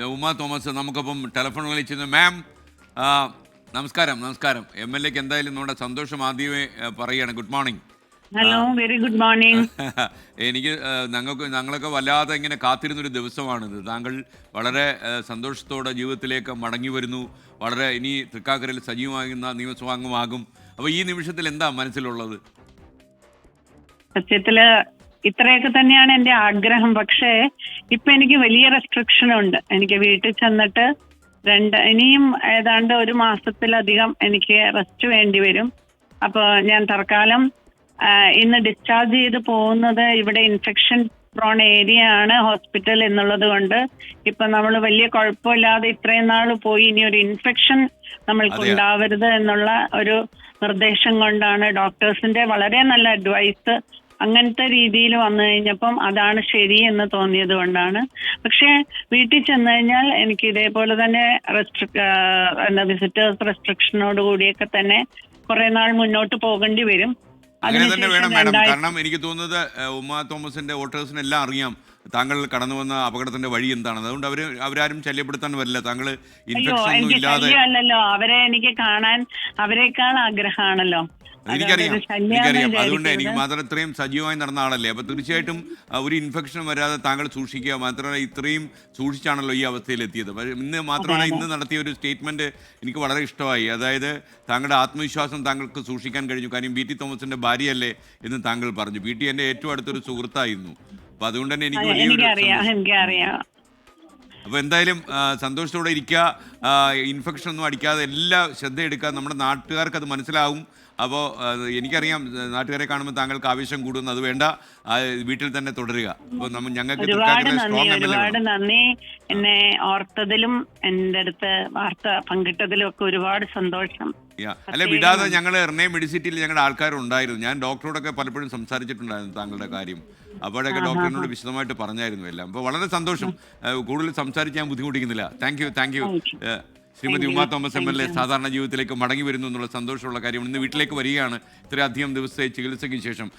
Uma Thomas നമുക്കപ്പം telephone വിളിച്ചിരുന്നു മാം നമസ്കാരം നമസ്കാരം. എം എൽ എക്ക് എന്തായാലും നമ്മുടെ സന്തോഷം ആദ്യമേ പറയുകയാണ്. Good morning hello very good morning എനിക്ക് ഞങ്ങൾക്ക് ഞങ്ങളൊക്കെ വല്ലാതെ ഇങ്ങനെ കാത്തിരുന്നൊരു ദിവസമാണിത് താങ്കൾ വളരെ സന്തോഷത്തോടെ ജീവിതത്തിലേക്ക് മടങ്ങി വരുന്നു. വളരെ ഇനി തൃക്കാക്കരയിൽ സജീവമാകുന്ന നിയമസഭാംഗമാകും. അപ്പോൾ ഈ നിമിഷത്തിൽ എന്താ മനസ്സിലുള്ളത്? സത്യത്തിൽ ഇത്രയൊക്കെ തന്നെയാണ് എന്റെ ആഗ്രഹം. പക്ഷേ ഇപ്പൊ എനിക്ക് വലിയ റെസ്ട്രിക്ഷൻ ഉണ്ട്. എനിക്ക് വീട്ടിൽ ചെന്നിട്ട് രണ്ട് ഇനിയും ഏതാണ്ട് ഒരു മാസത്തിലധികം എനിക്ക് റെസ്റ്റ് വേണ്ടി വരും. അപ്പൊ ഞാൻ തൽക്കാലം ഇന്ന് ഡിസ്ചാർജ് ചെയ്ത് പോകുന്നത് ഇവിടെ ഇൻഫെക്ഷൻ പ്രോൺ ഏരിയ ആണ് ഹോസ്പിറ്റൽ എന്നുള്ളത് കൊണ്ട് ഇപ്പൊ നമ്മൾ വലിയ കുഴപ്പമില്ലാതെ ഇത്രയും നാൾ പോയി ഇനി ഒരു ഇൻഫെക്ഷൻ നമ്മൾക്ക് ഉണ്ടാവരുത് എന്നുള്ള ഒരു നിർദ്ദേശം കൊണ്ടാണ് ഡോക്ടേഴ്സിന്റെ വളരെ നല്ല അഡ്വൈസ് അങ്ങനത്തെ രീതിയിൽ വന്നു കഴിഞ്ഞപ്പം അതാണ് ശരി എന്ന് തോന്നിയത് കൊണ്ടാണ്. പക്ഷേ വീട്ടിൽ ചെന്ന് കഴിഞ്ഞാൽ എനിക്ക് ഇതേപോലെ തന്നെ റെസ്ട്രിക് എന്താ വിസിറ്റേഴ്സ് റെസ്ട്രിക്ഷനോട് കൂടിയൊക്കെ തന്നെ കുറെ നാൾ മുന്നോട്ട് പോകേണ്ടി വരും. അങ്ങനെ തന്നെ വേണം മാഡം. കാരണം എനിക്ക് തോന്നുന്നത് ഉമ്മ തോമസിന്റെ വോട്ടേഴ്സിനെല്ലാം അറിയാം താങ്കൾ കടന്നു വന്ന അപകടത്തിന്റെ വഴി എന്താണ് അതുകൊണ്ട് അവർ അവരാരും ശല്യപ്പെടുത്താൻ വരില്ല. താങ്കൾ ഇൻഫെക്ഷൻ ഒന്നും ഇല്ലാതെ അവരെ എനിക്ക് കാണാൻ അവരെക്കാൾ ആഗ്രഹമാണല്ലോ. എനിക്കറിയാം എനിക്കറിയാം. അതുകൊണ്ട്. എനിക്ക് മാത്രം ഇത്രയും സജീവമായി നടന്ന ആളല്ലേ? അപ്പൊ തീർച്ചയായിട്ടും ഒരു ഇൻഫെക്ഷൻ വരാതെ താങ്കൾ സൂക്ഷിക്കുക. മാത്രമല്ല ഇത്രയും സൂക്ഷിച്ചാണല്ലോ ഈ അവസ്ഥയിൽ എത്തിയത് ഇന്ന് മാത്രമല്ല ഇന്ന് നടത്തിയ ഒരു സ്റ്റേറ്റ്മെന്റ് എനിക്ക് വളരെ ഇഷ്ടമായി. അതായത് താങ്കളുടെ ആത്മവിശ്വാസം താങ്കൾക്ക് സൂക്ഷിക്കാൻ കഴിഞ്ഞു. കാര്യം ബി ടി തോമസിന്റെ ഭാര്യയല്ലേ എന്ന് താങ്കൾ പറഞ്ഞു. ബി ടി എന്റെ ഏറ്റവും അടുത്തൊരു സുഹൃത്തായിരുന്നു. അപ്പൊ അതുകൊണ്ട് തന്നെ എനിക്ക് വലിയൊരു. എനിക്കറിയാം അപ്പോൾ എന്തായാലും സന്തോഷത്തോടെ ഇരിക്കുക. ഇൻഫെക്ഷൻ ഒന്നും അടിക്കാതെ എല്ലാ ശ്രദ്ധ എടുക്കുക നമ്മുടെ നാട്ടുകാർക്ക് അത് മനസ്സിലാവും. അപ്പോൾ എനിക്കറിയാം നാട്ടുകാരെ കാണുമ്പോൾ താങ്കൾക്ക് ആവേശം കൂടുന്നു. അത് വേണ്ട. വീട്ടിൽ തന്നെ തുടരുക. അപ്പോൾ നമ്മൾ ഞങ്ങൾക്ക് ഒരുപാട് നന്ദി ഒരുപാട് എന്നെ ഓർത്തതിലും എന്റെ അടുത്ത് വാർത്ത പങ്കിട്ടതിലും ഒക്കെ ഒരുപാട് സന്തോഷം. അല്ല വിടാതെ ഞങ്ങൾ എറണാകുളം മെഡിസിറ്റിയിൽ ഞങ്ങളുടെ ആൾക്കാരുണ്ടായിരുന്നു. ഞാൻ ഡോക്ടറോടൊക്കെ പലപ്പോഴും സംസാരിച്ചിട്ടുണ്ടായിരുന്നു താങ്കളുടെ കാര്യം. അപ്പോഴൊക്കെ ഡോക്ടറിനോട് വിശദമായിട്ട് പറഞ്ഞായിരുന്നു എല്ലാം. അപ്പോൾ വളരെ സന്തോഷം. കൂടുതൽ സംസാരിക്കാൻ ബുദ്ധിമുട്ടിക്കുന്നില്ല. Thank you thank you. Shrimati Uma Thomas MLA L A സാധാരണ ജീവിതത്തിലേക്ക് മടങ്ങി വരുന്നു എന്നുള്ള സന്തോഷമുള്ള കാര്യം ഇന്ന് വീട്ടിലേക്ക് വരികയാണ്. ഇത്രയധികം ദിവസത്തെ ചികിത്സയ്ക്ക് ശേഷം.